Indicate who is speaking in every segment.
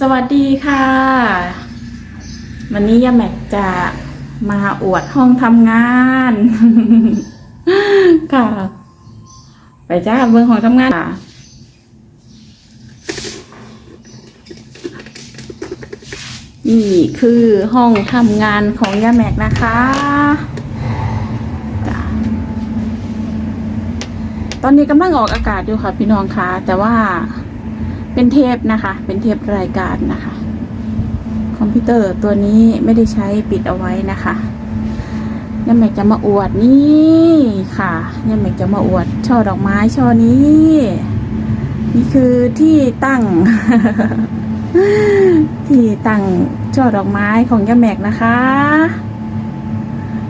Speaker 1: สวัสดีค่ะ วันนี้ยาแม็กจะมาอวดห้องทำงาน ค่ะ ไปจ้าเบื้องห้องทำงานค่ะนี่คือห้องทำงานของยาแม็กนะคะจ้ะตอนนี้กำลังออกอากาศอยู่ค่ะพี่น้องคะแต่ว่า เป็นเทปนะคะ เป็นเทปรายการนะคะ คอมพิวเตอร์ตัวนี้ไม่ได้ใช้ปิดเอาไว้นะคะยาแม็กจะมาอวดนี่ค่ะยาแม็กจะมาอวดช่อดอกไม้ช่อนี้ นี่คือที่ตั้ง ที่ตั้งช่อดอกไม้ของย่าแม็กนะคะ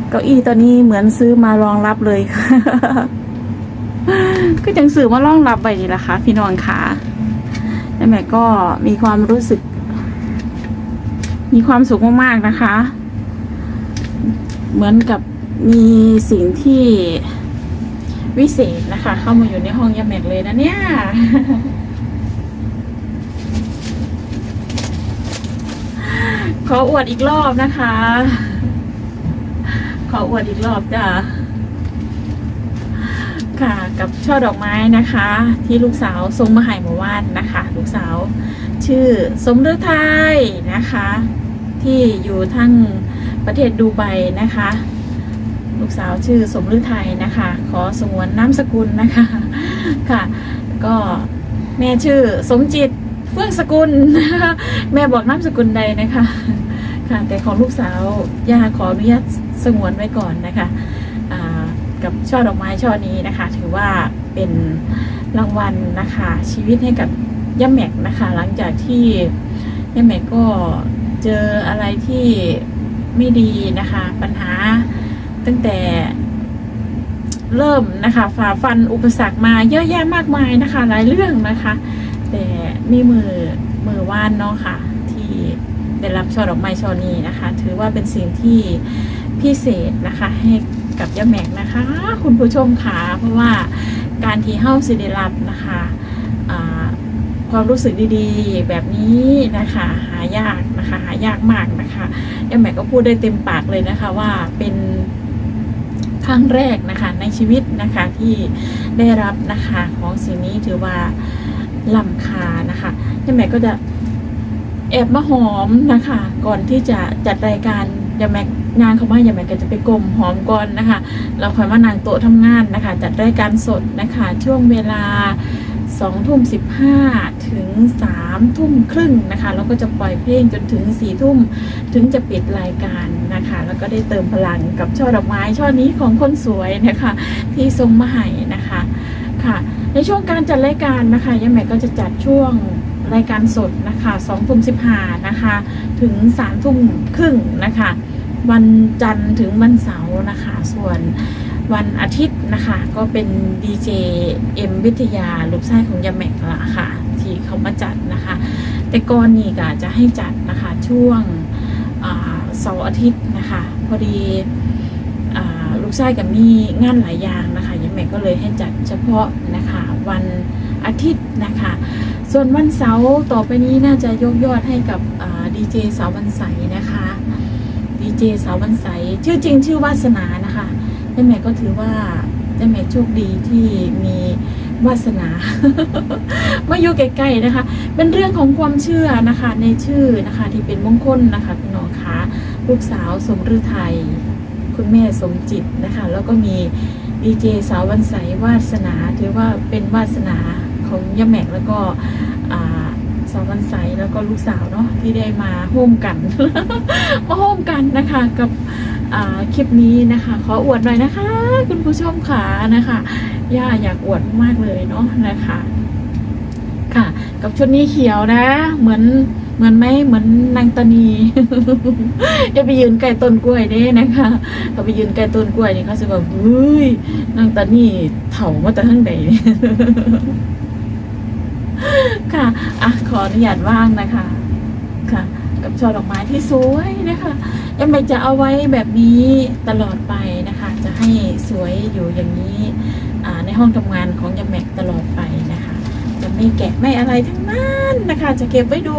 Speaker 1: เก้าอี้ตัวนี้เหมือนซื้อมารองรับเลยค่ะก็จังซื้อมารองรับไปนี่แหละค่ะพี่น้องค่ะย่า แม็กก็มีความรู้สึก มีความสุขมากๆนะคะ เหมือนกับมีสิ่งที่วิเศษนะคะ เข้ามาอยู่ในห้องยาแม็กเลยนะเนี่ยขออวดอีกรอบนะคะ ขออวดอีกรอบจ้ะ ค่ะกับช่อดอกไม้นะคะ ที่ลูกสาวส่งมาให้เมื่อวานนะคะ ลูกสาวชื่อสมฤทัยนะคะ ที่อยู่ทั้งประเทศดูไบนะคะ ลูกสาวชื่อสมฤทัยนะคะ ขอสงวนนามสกุลนะคะค่ะ ก็แม่ชื่อสมจิตเฟื่องสกุลแม่บอกนามสกุลใดนะคะ ค่ะแต่ของลูกสาวย่าขออนุญาตสงวนไว้ก่อนนะคะ กับช่อดอกไม้ช่อนี้นะคะ ถือว่าเป็นรางวัลนะคะ ชีวิตให้กับย่าแม็กนะคะ หลังจากที่ย่าแม็กก็เจออะไรที่ไม่ดีนะคะ ปัญหาตั้งแต่เริ่มนะคะฝ่าฟันอุปสรรคมาเยอะแยะมากมายนะคะ หลายเรื่องนะคะ แต่มีมือมือว่านเนาะค่ะ ที่ได้รับช่อดอกไม้ช่อนี้นะคะ ถือว่าเป็นสิ่งที่พิเศษนะคะ ให้ กับย่าแม็กนะคะ คุณผู้ชมค่ะเพราะว่าการที่เฮ้าสิได้รับนะคะความรู้สึกดีๆ แบบนี้นะคะ หายากนะคะหายากมากนะคะย่าแม็กก็พูดได้เต็มปากเลยนะคะว่าเป็นครั้งแรกนะคะในชีวิตนะคะที่ได้รับนะคะของสิ่งนี้ถือว่าล้ำค่านะคะยาแม็กก็จะแอบมาหอมนะคะ ก่อนที่จะจัดรายการ ยาแม็กงานเขามายาแม็กก็จะไปกลมหอมก่อนนะคะ เราคอยมานางโต๊ะทำงานนะคะ จัดรายการสดนะคะ ช่วงเวลาสองทุ่มสิบห้าถึงสามทุ่มครึ่งนะคะแล้วก็จะปล่อยเพลงจนถึงสี่ทุ่มถึงจะปิดรายการนะคะ แล้วก็ได้เติมพลังกับช่อดอกไม้ช่อนี้ของคนสวยนะคะ ที่ทรงมาให้นะคะค่ะ ในช่วงการจัดรายการนะคะย่าแหม่ก็จะจัดช่วง รายการสดนะคะสองทุ่มสิบห้านะคะ ถึงสามทุ่มครึ่งนะคะ วันจันทร์ถึงวันเสาร์นะคะ ส่วนวันอาทิตย์นะคะ ก็เป็นดีเจเอ็มวิทยาลูกชายของยาแมกละค่ะ ที่เขามาจัดนะคะ แต่ก่อนนี่ก็จะให้จัดนะคะช่วงเสาร์อาทิตย์นะคะ พอดีอลูกชายกับมีงานหลายอย่างนะคะยังแม่ก็เลยให้จัดเฉพาะนะคะ วันอาทิตย์นะคะ ส่วนวันเสาร์ต่อไปนี้น่าจะยกยอดให้กับดีเจสาววันใสนะคะดีเจสาววันใสชื่อจริงชื่อวาสนานะคะยังแม่ก็ถือว่ายังแม่โชคดีที่มีวาสนามาอยู่ใกล้ๆนะคะ เป็นเรื่องของความเชื่อนะคะในชื่อนะคะที่เป็นมงคลนะคะพี่น้องคะลูกสาวสมฤทัยคุณแม่สมจิตนะคะ แล้วก็มีดีเจสาววันใสวาสนาถือว่าเป็นวาสนา ของย่าแม่งแล้วก็อ่าสาววันใสแล้วก็ลูกสาวเนาะที่ได้มาโฮมกันมาโฮมกันนะคะกับคลิปนี้นะคะ ขออวดหน่อยนะคะ คุณผู้ชมขานะคะย่าอยากอวดมากเลยเนาะนะคะค่ะ กับชุดนี้เขียวนะ เหมือนเหมือนไหมเหมือนนางตานีอย่าไปยืนใกล้ต้นกล้วยเด้นะคะเขาไปยืนใกล้ต้นกล้วยนี่เขาจะแบบเฮ้ยนางตานีเถามาแต่ข้งใด ค่ะอะขออนุญาตว่างนะคะ ค่ะ กับช่อดอกไม้ที่สวยนะคะยังไม่จะเอาไว้แบบนี้ตลอดไปนะคะ จะให้สวยอยู่อย่างนี้ในห้องทำงานของยาแม็กตลอดไปนะคะ จะไม่แกะไม่อะไรทั้งนั้นนะคะ จะเก็บไว้ดู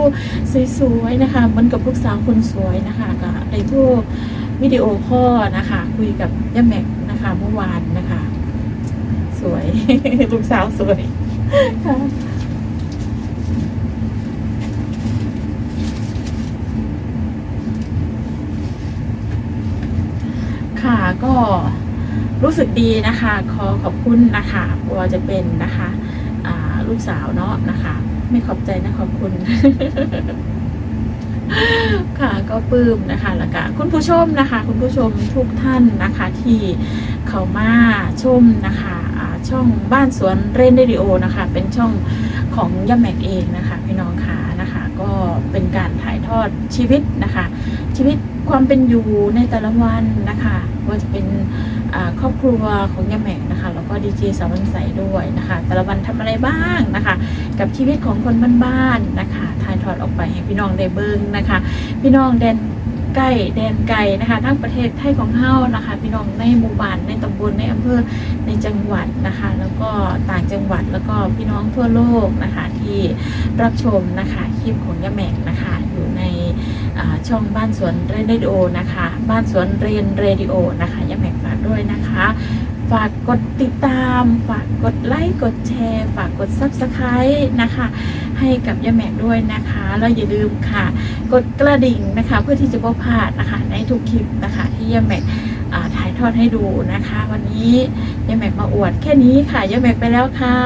Speaker 1: สวยๆนะคะเหมือนกับลูกสาวคนสวยนะคะก็ในทูกวิดีโอคอนะคะ คุยกับย่าแม็กนะคะเมื่อวานนะคะ สวย ลูกสาวสวยค่ะ ค่ะ ก็รู้สึกดีนะคะ ขอขอบคุณนะคะว่าจะเป็นนะคะลูกสาวเนาะนะคะ ไม่ขอบใจนะขอบคุณ ค่ะก็ปลื้มนะคะแล้วก็คุณผู้ชมนะคะ คุณผู้ชมทุกท่านนะคะ ที่เขามาชมนะคะช่องบ้านสวนเรนเดดิโอนะคะ เป็นช่องของย่าแม็กเองนะคะ พี่น้องค่ะนะคะ ก็เป็นการถ่ายทอดชีวิตนะคะ ชีวิต ความเป็นอยู่ในแต่ละวันนะคะว่าจะเป็นครอบครัวของยาแม่งนะคะแล้วก็ดีเจสาววันใสด้วยนะคะ แต่ละวันทำอะไรบ้างนะคะ กับชีวิตของคนบ้านๆนะคะถ่ายทอดออกไปให้พี่น้องได้เบิ้งนะคะ พี่น้องแดนใกล้แดนไกลนะคะทั้งประเทศไทยของเฮานะคะ พี่น้องในหมู่บ้านในตำบลในอำเภอในจังหวัดนะคะ แล้วก็ต่างจังหวัดแล้วก็พี่น้องทั่วโลกนะคะที่รับชมนะคะคลิปของยาแม่งนะคะ ช่องบ้านสวนเรนเรดิโอนะคะ บ้านสวนเรียนเรดิโอนะคะยังแม่งฝากด้วยนะคะ ฝากกดติดตาม ฝากกดไลค์กดแชร์ ฝากกด Subscribe นะคะ ให้กับย่าแม็กด้วยนะคะ แล้วอย่าลืมค่ะ กดกระดิ่งนะคะ เพื่อที่จะไม่พลาดนะคะ ในทุกคลิปนะคะ ที่ย่าแม็กอ่ถ่ายทอดให้ดูนะคะ วันนี้ย่าแม็กมาอวดแค่นี้ค่ะย่าแม็กไปแล้วค่ะ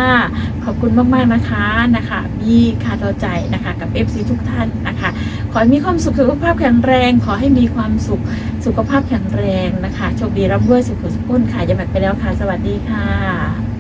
Speaker 1: ขอบคุณมากๆนะคะนะคะ มีค่าต่อใจนะคะกับ FC ทุกท่านนะคะ ขอให้มีความสุขสุขภาพแข็งแรง ขอให้มีความสุขสุขภาพแข็งแรงนะคะโชคดีร่ำรวยสุขสุขพ้นค่ะย่าแบบไปแล้วค่ะ สวัสดีค่ะ